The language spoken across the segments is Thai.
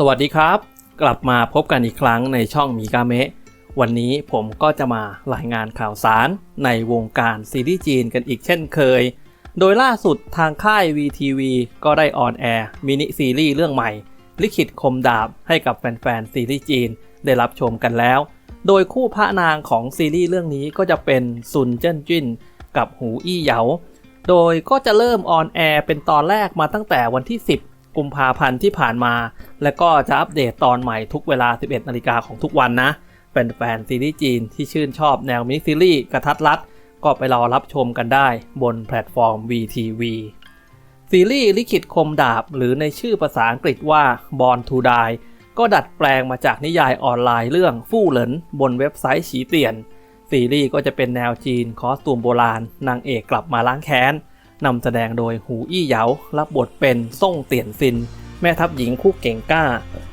สวัสดีครับ กลับมาพบกันอีกครั้งในช่องมีกาเมะวันนี้ผมก็จะมารายงานข่าวสารในวงการซีรีส์จีนกันอีกเช่นเคย โดยล่าสุดทางค่าย VTV ก็ได้ออนแอร์มินิซีรีส์เรื่องใหม่ ลิขิตคมดาบให้กับแฟนๆซีรีส์จีนได้รับชมกันแล้ว โดยคู่พระนางของซีรีส์เรื่องนี้ก็จะเป็นซุนเจิ้นจิ้นกับหูอี้เหยา โดยก็จะเริ่มออนแอร์เป็นตอนแรกมาตั้งแต่วันที่ 10 กุมภาพันธ์ที่ผ่านมา และก็จะอัปเดตตอนใหม่ทุกเวลา 11นาฬิกาของทุกวันนะแฟนๆซีรีส์จีนที่ชื่นชอบแนวมินิซีรีส์กระทัดรัด ก็ไปรอรับชมกันได้บนแพลตฟอร์ม VTV ซีรีส์ลิขิตคมดาบ หรือในชื่อภาษาอังกฤษว่า Born to Die ก็ดัดแปลงมาจากนิยายออนไลน์เรื่องฟู่เหลินบนเว็บไซต์ฉีเตียน ซีรีส์ก็จะเป็นแนวจีนคอสตูมโบราณนางเอกกลับมาล้างแค้น นำแสดงโดยหูอี้เหยารับบทเป็นซ่งเตียนซิน แม่ทัพหญิงคู่เก่งกล้า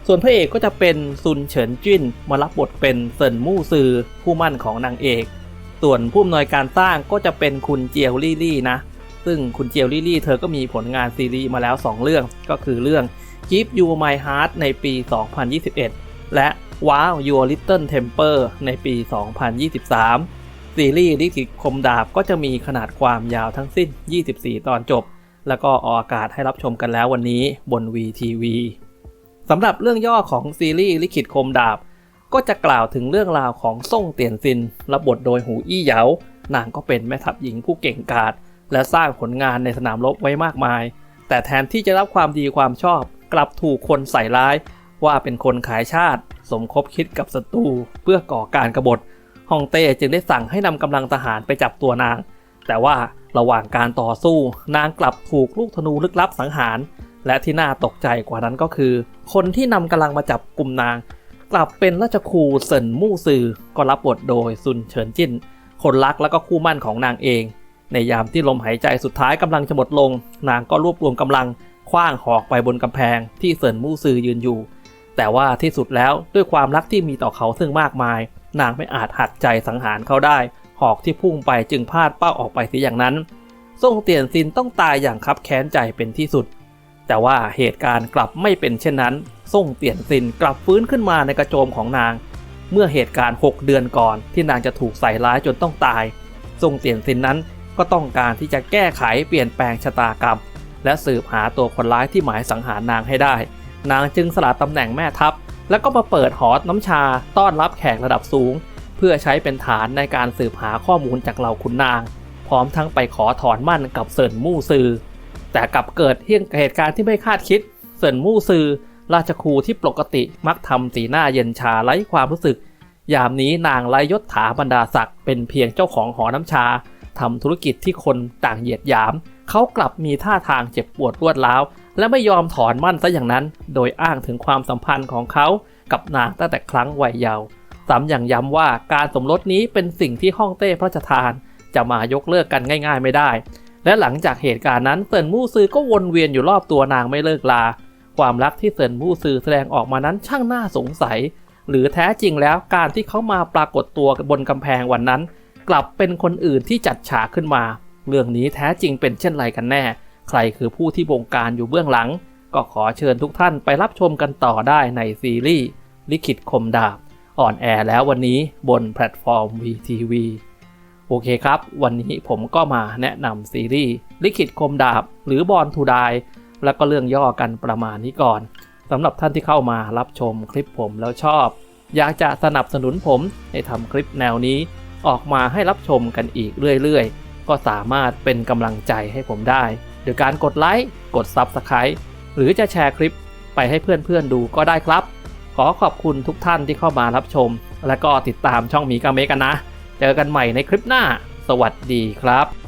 ส่วนพระเอกก็จะเป็นซุนเฉินจิ้น มารับบทเป็นเซินมู่ซือผู้มั่นของนางเอก ส่วนผู้อำนวยการสร้างก็จะเป็นคุณเจียวลี่ลี่นะ ซึ่งคุณเจียวลี่ลี่เธอก็มีผลงานซีรีส์มาแล้ว 2 เรื่อง ก็คือเรื่อง Keep You My Heart ในปี 2021 และ Wow Your Little Temper ในปี 2023 ซีรีส์ลิขิตคมดาบก็จะมีขนาดความยาวทั้งสิ้น 24 ตอนจบ แล้วก็ออกอากาศให้รับชมกันแล้ววันนี้บน VTV สำหรับเรื่องย่อของซีรีส์ลิขิตคมดาบ ก็จะกล่าวถึงเรื่องราวของซ่งเตียนซินรับบทโดยหูอี้เหยานางก็เป็นแม่ทัพหญิงผู้เก่งกาจและสร้างผลงานในสนามรบไว้มากมาย แต่แทนที่จะรับความดีความชอบ กลับถูกคนใส่ร้าย ว่าเป็นคนขายชาติ สมคบคิดกับศัตรูเพื่อก่อการกรบฏ ฮ่องเต้จึงได้สั่งให้นำกำลังทหารไปจับตัวนาง แต่ว่าระหว่างการต่อสู้นางกลับถูกลูกธนูลึกลับสังหาร และที่น่าตกใจกว่านั้นก็คือ คนที่นำกำลังมาจับกลุ่มนาง กลับเป็นราชครูเซินมู่ซือก็รับบทโดยซุนเฉินจิ้น คนรักและก็คู่มั่นของนางเอง ในยามที่ลมหายใจสุดท้ายกำลังจะหมดลง นางก็รวบรวมกำลังคว้างหอกไปบนกำแพงที่เซินมู่ซือยืนอยู่ แต่ว่าที่สุดแล้วด้วยความรักที่มีต่อเขาซึ่งมากมาย นางไม่อาจหัดใจสังหารเขาได้ หอกที่พุ่งไปจึงพลาดเป้าออกไปเสียอย่างนั้นซ่งเตียนซินต้องตายอย่างคับแค้นใจเป็นที่สุด แต่ว่าเหตุการณ์กลับไม่เป็นเช่นนั้นซ่งเตียนซินกลับฟื้นขึ้นมาในกระโจมของนาง เมื่อเหตุการณ์ 6 เดือนก่อนที่นางจะถูกใส่ร้ายจนต้องตายซ่งเตียนซินนั้นก็ต้องการที่จะแก้ไขเปลี่ยนแปลงชะตากรรม และสืบหาตัวคนร้ายที่หมายสังหารนางให้ได้ นางจึงสละตำแหน่งแม่ทัพ แล้วก็มาเปิดหอน้ำชาต้อนรับแขกระดับสูง เพื่อใช้เป็นฐานในการสืบหาข้อมูลจากเหล่าขุนนาง พร้อมทั้งไปขอถอนมั่นกับเซินมู่ซือ แต่กลับเกิดเหตุการณ์ที่ไม่คาดคิดเซินมู่ซือ ราชครูที่ปกติมักทำสีหน้าเย็นชาไร้ความรู้สึก ยามนี้นางไร้ยศถาบรรดาศักดิ์เป็นเพียงเจ้าของหอน้ำชาทำธุรกิจที่คนต่างเหยียดหยาม เขากลับมีท่าทางเจ็บปวดรวดร้าวและไม่ยอมถอนมั่นซะอย่างนั้น โดยอ้างถึงความสัมพันธ์ของเขากับนางตั้งแต่ครั้งวัยเยาว์ซ้ำอย่างย้ำว่าการสมรสนี้เป็นสิ่งที่ฮ่องเต้พระราชทาน จะมายกเลิกกันง่าย ๆ ไม่ได้ และหลังจากเหตุการณ์นั้นเซินมู่ซือก็วนเวียนอยู่รอบตัวนางไม่เลิกลา ความรักที่เซินมู่ซือแสดงออกมานั้นช่างน่าสงสัย หรือแท้จริงแล้วการที่เขามาปรากฏตัวบนกำแพงวันนั้น กลับเป็นคนอื่นที่จัดฉากขึ้นมา เรื่องนี้แท้จริงเป็นเช่นไรกันแน่ ใครคือผู้ที่บงการอยู่เบื้องหลัง ก็ขอเชิญทุกท่านไปรับชมกันต่อได้ในซีรีส์ลิขิตคมดาบอ่อนแอแล้ววันนี้บนแพลตฟอร์ม VTV โอเคครับ วันนี้ผมก็มาแนะนำซีรีส์ลิขิตคมดาบ หรือบอลทูดายแล้วก็เรื่องย่อกันประมาณนี้ก่อนสำหรับท่านที่เข้ามารับชมคลิปผมแล้วชอบ อยากจะสนับสนุนผมให้ทำคลิปแนวนี้ ออกมาให้รับชมกันอีกเรื่อยๆ ก็สามารถเป็นกำลังใจให้ผมได้ โดยการกดไลค์ กด Subscribe หรือจะแชร์คลิปไปให้เพื่อนๆดูก็ได้ครับ ขอขอบคุณทุกท่านที่เข้ามารับชม และก็ติดตามช่องหมีกาเมกันนะ เจอกันใหม่ในคลิปหน้า สวัสดีครับ